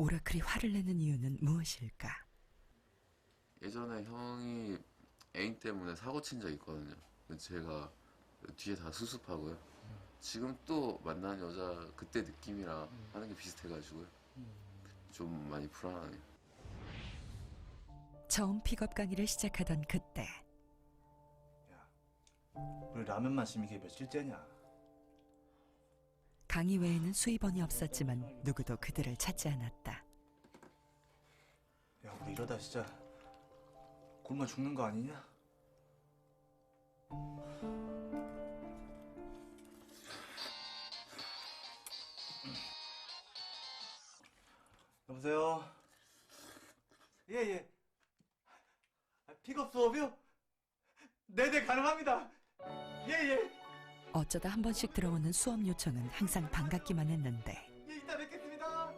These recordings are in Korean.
오라클이 화를 내는 이유는 무엇일까? 예전에 형이 애인 때문에 사고 친 적 있거든요. 제가 뒤에 다 수습하고요. 지금 또 만난 여자 그때 느낌이랑 하는 게 비슷해가지고요. 좀 많이 불안하네요. 처음 픽업 강의를 시작하던 그때 야, 우리 라면 마시는 게 며칠째냐? 강의 외에는 수입원이 없었지만 누구도 그들을 찾지 않았다. 야, 우리 이러다 진짜 굶어 죽는 거 아니냐? 여보세요? 예, 예. 아, 픽업 수업이요? 네네, 가능합니다. 예, 예. 어쩌다 한 번씩 들어오는 수업 요청은 항상 반갑기만 했는데 예, 이따 뵙겠습니다.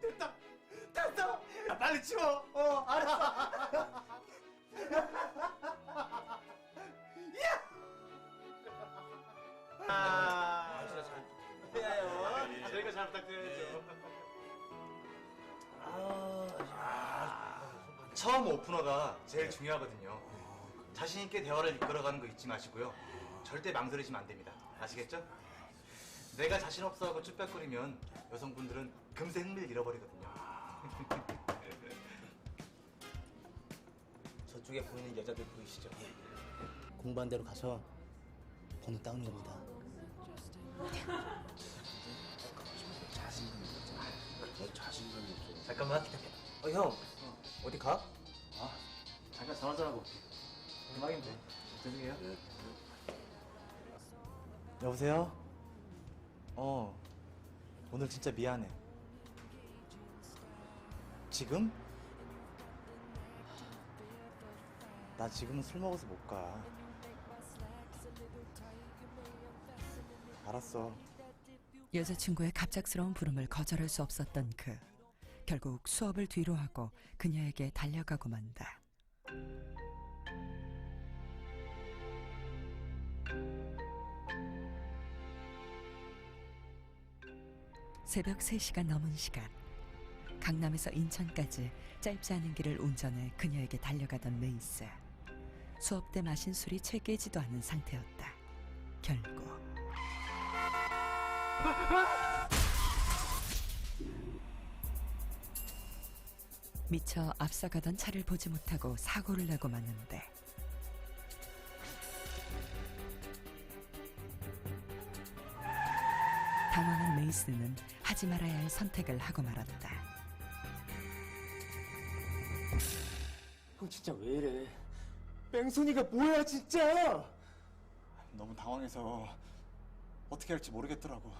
됐다, 됐어. 야, 빨리 치워. 어, 알았어. 아, 진짜 잘 부탁드려요. 저희가 잘 부탁드려야죠. 처음 오프너가 제일 중요하거든요. 자신 있게 대화를 이끌어가는 거 잊지 마시고요. 절대 망설이시면 안 됩니다. 아시겠죠? 내가 자신 없어 하고 쭈뼛거리면 여성분들은 금세 흥미를 잃어버리거든요. 저쪽에 보이는 여자들 보이시죠? 공부한 대로 가서 번호 따오는 겁니다. 잠깐만. 어, 형. 어디 가? 아, 잠깐 전화 전화고 올게. 음악인데. 죄송해요. 여보세요? 어, 오늘 진짜 미안해. 지금? 나 지금은 술 먹어서 못 가. 알았어. 여자친구의 갑작스러운 부름을 거절할 수 없었던 그 결국 수업을 뒤로 하고 그녀에게 달려가고 만다. 새벽 3시가 넘은 시간. 강남에서 인천까지 짧지 않은 길을 운전해 그녀에게 달려가던 메이스. 수업 때 마신 술이 채 깨지도 않은 상태였다. 결국 미처 앞서가던 차를 보지 못하고 사고를 내고 마는데 메이스는 하지 말아야 할 선택을 하고 말았다. 형 진짜 왜 이래? 뺑소니가 뭐야 진짜? 너무 당황해서 어떻게 할지 모르겠더라고.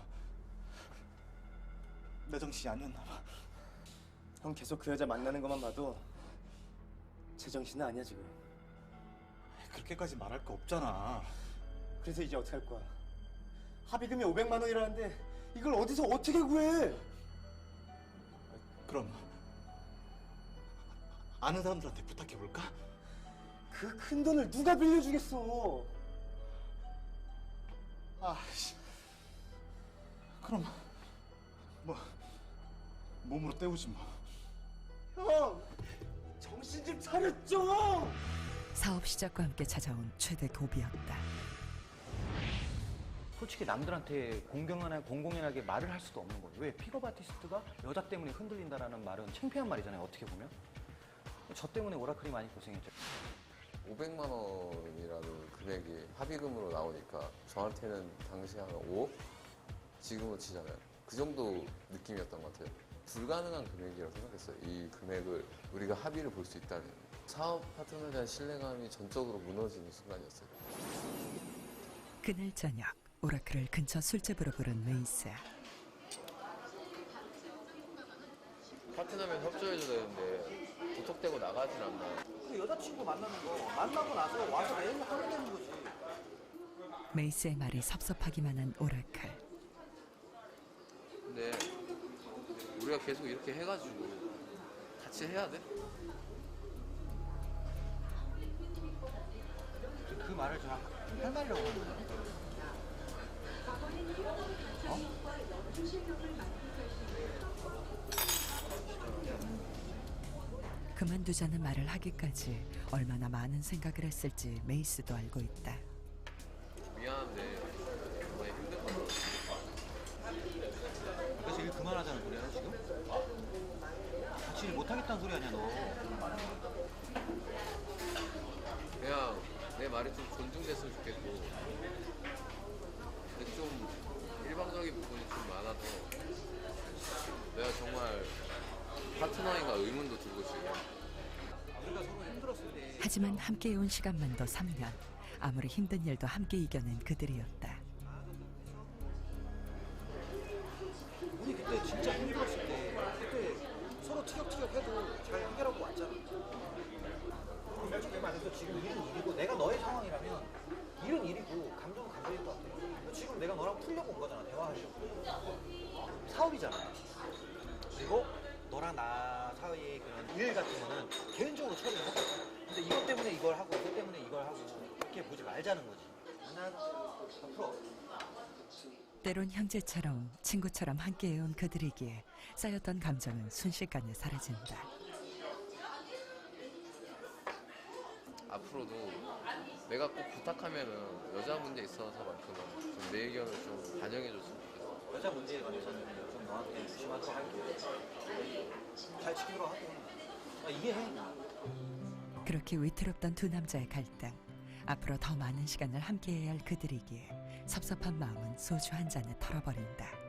내 정신이 아니었나 봐. 형 계속 그 여자 만나는 것만 봐도 제 정신은 아니야 지금. 그렇게까지 말할 거 없잖아. 그래서 이제 어떻게 할 거야? 합의금이 500만 원이라는데 이걸 어디서 어떻게 구해? 그럼 아는 사람들한테 부탁해 볼까? 그 큰 돈을 누가 빌려주겠어? 아, 씨. 그럼 뭐 몸으로 때우지 뭐. 형 정신 좀 차려 좀! 사업 시작과 함께 찾아온 최대 고비였다. 솔직히 남들한테 공경하나 공공연하게 말을 할 수도 없는 거예요. 왜 픽업 아티스트가 여자 때문에 흔들린다라는 말은 창피한 말이잖아요. 어떻게 보면. 저 때문에 오라클이 많이 고생했죠. 500만 원이라는 금액이 합의금으로 나오니까 저한테는 당시 한 5억? 지금으로 치잖아요. 그 정도 느낌이었던 것 같아요. 불가능한 금액이라고 생각했어요. 이 금액을 우리가 합의를 볼 수 있다는. 사업 파트너에 대한 신뢰감이 전적으로 무너지는 순간이었어요. 그날 저녁 오라클을 근처 술집으로 부른 메이스. 파트너면 협조해줘야 되는데 무턱대고 나가진 않나. 그 여자친구 만나는 거 만나고 나서 와서 매일 하면 되는 거지. 메이스의 말이 섭섭하기만 한 오라클. 근데 우리가 계속 이렇게 해가지고 같이 해야 돼? 그 말을 제가 할 말려고 하는 거예요. 그만두자는 말을 하기까지 얼마나 많은 생각을 했을지 메이스도 알고 있다. 미안한데 정말 힘든 거야. 그래서 그러니까 그만하자는 소리야 지금? 같이 일 못하겠다는 소리 아니야 너? 그냥 내 말이 좀 존중됐으면 좋겠어. 파트너인가 의문도 들고 지금 우리가 서로 힘들었을 때 하지만 함께 온 시간만도 3년. 아무리 힘든 일도 함께 이겨낸 그들이었다. 사이의 그런 일 같은 거는 개인적으로 처리를 하고 근데 이것 때문에 이걸 하고 이것 때문에 이걸 하고 그렇게 보지 말자는 거지. 난 앞으로 때론 형제처럼 친구처럼 함께해온 그들이기에 쌓였던 감정은 순식간에 사라진다. 앞으로도 내가 꼭 부탁하면은 여자 문제 있어서만큼은 좀 내 의견을 좀 반영해줬으면 좋겠어 여자 문제에 관해서는 좀 너한테 조심하도록 할게. 잘. 아, 이해해. 그렇게 위태롭던 두 남자의 갈등. 앞으로 더 많은 시간을 함께해야 할 그들이기에 섭섭한 마음은 소주 한 잔에 털어버린다.